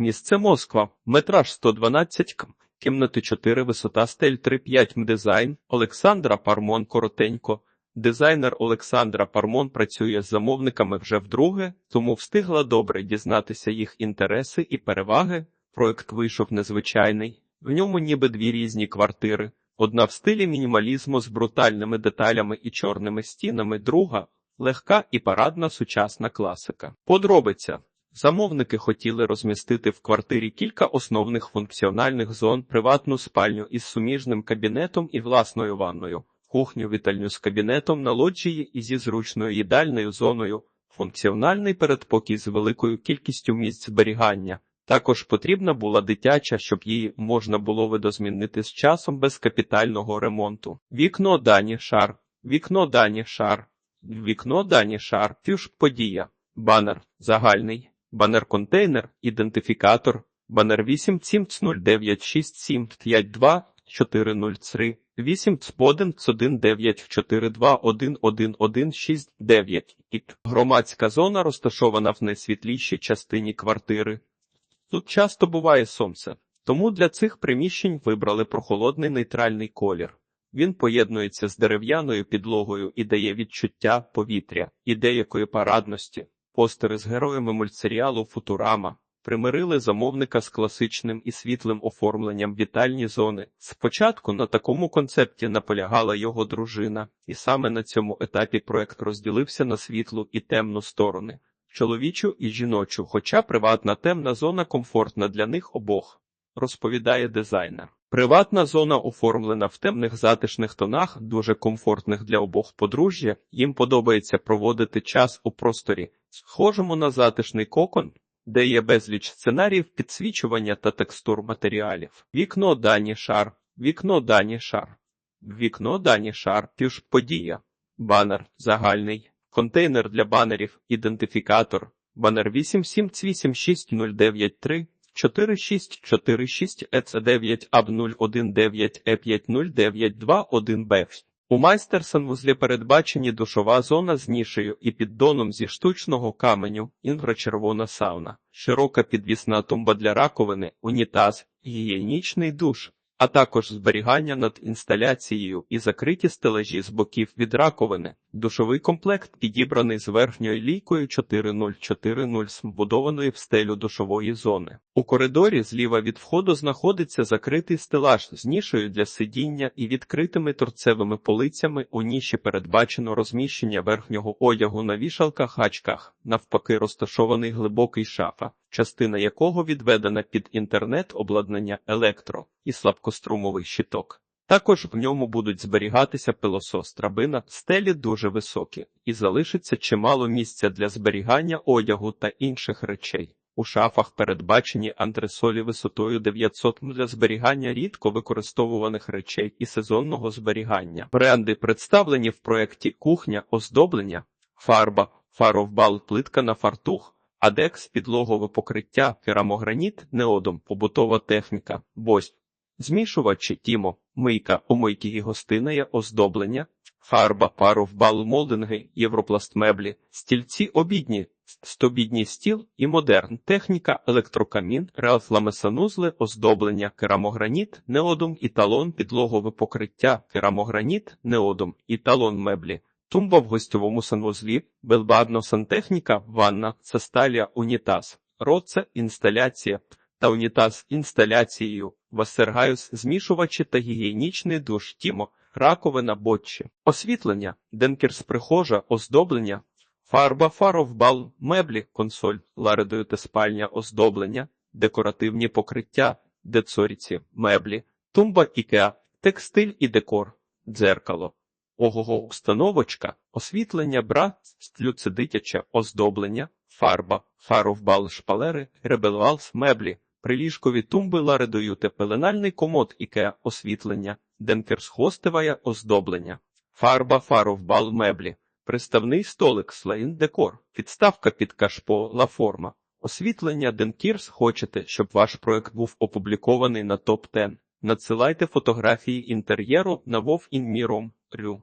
Місце Москва, метраж 112 км, кімнати 4, висота стель 3-5 м. Дизайн Олександра Пармон коротенько. Дизайнер Олександра Пармон працює з замовниками вже вдруге, тому встигла добре дізнатися їх інтереси і переваги. Проект вийшов незвичайний. В ньому ніби дві різні квартири. Одна в стилі мінімалізму з брутальними деталями і чорними стінами, друга легка і парадна сучасна класика. Подробиця. Замовники хотіли розмістити в квартирі кілька основних функціональних зон, приватну спальню із суміжним кабінетом і власною ванною, кухню вітальню з кабінетом на лоджії і зі зручною їдальною зоною, функціональний передпокій з великою кількістю місць зберігання. Також потрібна була дитяча, щоб її можна було видозмінити з часом без капітального ремонту. Вікно дані шар, вікно дані шар, вікно дані шар, фюш подія, банер. Загальний, банер контейнер, ідентифікатор, банер 87096752403, 8 1 19142111169 Громадська зона розташована в найсвітлішій частині квартири. Тут часто буває сонце, тому для цих приміщень вибрали прохолодний нейтральний колір. Він поєднується з дерев'яною підлогою і дає відчуття повітря і деякої парадності. Постери з героями мультсеріалу Футурама примирили замовника з класичним і світлим оформленням вітальні зони. Спочатку на такому концепті наполягала його дружина, і саме на цьому етапі проект розділився на світлу і темну сторони чоловічу і жіночу, хоча приватна темна зона комфортна для них обох, розповідає дизайнер. Приватна зона оформлена в темних затишних тонах, дуже комфортних для обох подружжя. Їм подобається проводити час у просторі, схожому на затишний кокон, де є безліч сценаріїв підсвічування та текстур матеріалів. Вікно дані шар, вікно дані шар, вікно дані шар, пюш подія, банер загальний. Контейнер для банерів, ідентифікатор, банер 8786093 4646 ЕЦ9 АБ 019 Е509221 б У майстер-санвузлі передбачені душова зона з нішею і піддоном зі штучного каменю, інфрачервона сауна, широка підвісна тумба для раковини, унітаз, гігієнічний душ, а також зберігання над інсталяцією і закриті стележі з боків від раковини. Душовий комплект підібраний з верхньою лійкою 4040 вбудованої в стелю душової зони. У коридорі зліва від входу знаходиться закритий стелаж з нішою для сидіння і відкритими торцевими полицями. У ніші передбачено розміщення верхнього одягу на вішалках гачках, навпаки, розташований глибокий шафа, частина якого відведена під інтернет обладнання електро і слабкострумовий щиток. Також в ньому будуть зберігатися пилосос драбина, стелі дуже високі, і залишиться чимало місця для зберігання одягу та інших речей. У шафах передбачені антресолі висотою 900 для зберігання рідко використовуваних речей і сезонного зберігання. Бренди представлені в проєкті кухня, оздоблення, фарба, фаровбал, плитка на фартух, адекс, підлогове покриття, керамограніт, неодом, побутова техніка, бось. Змішувачі тімо, мийка, омийки і гостине оздоблення, фарба, паровбал, молдинги, європласт стільці обідні, стобідній стіл і модерн, техніка, електрокамін, реалфламесанузли, оздоблення, керамограніт, неодом, італон, підлогове покриття, керамограніт, неодом, італон меблі, тумба в гостьовому санвузлі, белбадно сантехніка, ванна, цесталія, унітаз, роце, інсталяція. Та унітаз інсталяцією, Вассергаюс, змішувачі та гігієнічний душ, тімо, раковина, бочі, освітлення, денкерс прихожа, оздоблення, фарба, фаровбал, меблі, консоль, ларедою та спальня, оздоблення, декоративні покриття, децоріці, меблі, тумба ікеа, текстиль і декор, дзеркало. Ого, установочка, освітлення, бра, стлюце оздоблення, фарба, фаровбал, шпалери, ребелвалс, меблі, приліжкові тумби ларедою та пеленальний комод ікеа, освітлення, денкерсхостевая, оздоблення, фарба, фаровбал, меблі, приставний столик, слейн декор, підставка під кашпо, ла форма, освітлення, денкірс, хочете, щоб ваш проект був опублікований на топ 10 Надсилайте фотографії інтер'єру на вов інміром. Рю.